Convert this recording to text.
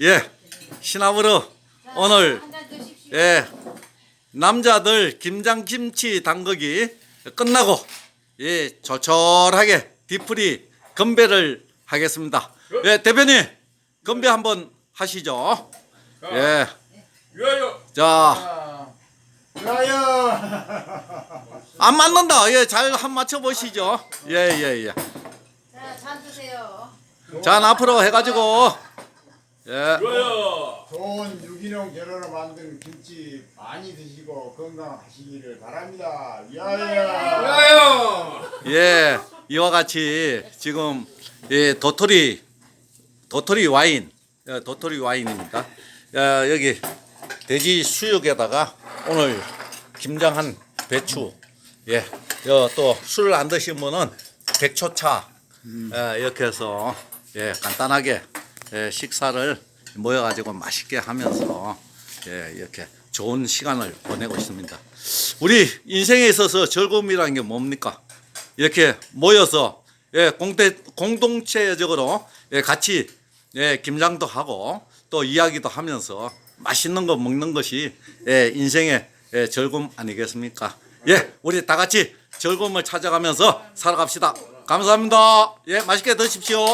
예, 시나브르 오늘. 예 남자들 김장김치 담그기 끝나고 예 조촐하게 뒤풀이 건배를 하겠습니다. 예 대표님 건배 한번 하시죠. 예. 자. 안 맞는다. 예, 잘 한 맞춰 보시죠. 예, 예, 예. 자, 잔 드세요. 자, 앞으로 해 가지고 예, 유아요. 좋은 유기농 재료로 만든 김치 많이 드시고 건강하시기를 바랍니다. 야야 유아요. 예, 이와 같이 지금 예, 도토리 도토리 와인, 예, 도토리 와인입니다. 야, 여기 돼지 수육에다가 오늘 김장한 배추, 예, 또 술을 안 드신 분은 백초차 예, 이렇게 해서 예, 간단하게 예, 식사를 모여가지고 맛있게 하면서 예, 이렇게 좋은 시간을 보내고 있습니다. 우리 인생에 있어서 즐거움이라는 게 뭡니까? 이렇게 모여서 예, 공대, 공동체적으로 예, 같이 예, 김장도 하고 또 이야기도 하면서 맛있는 거 먹는 것이 예, 인생의 예, 즐거움 아니겠습니까? 예, 우리 다 같이 즐거움을 찾아가면서 살아갑시다. 감사합니다. 예, 맛있게 드십시오.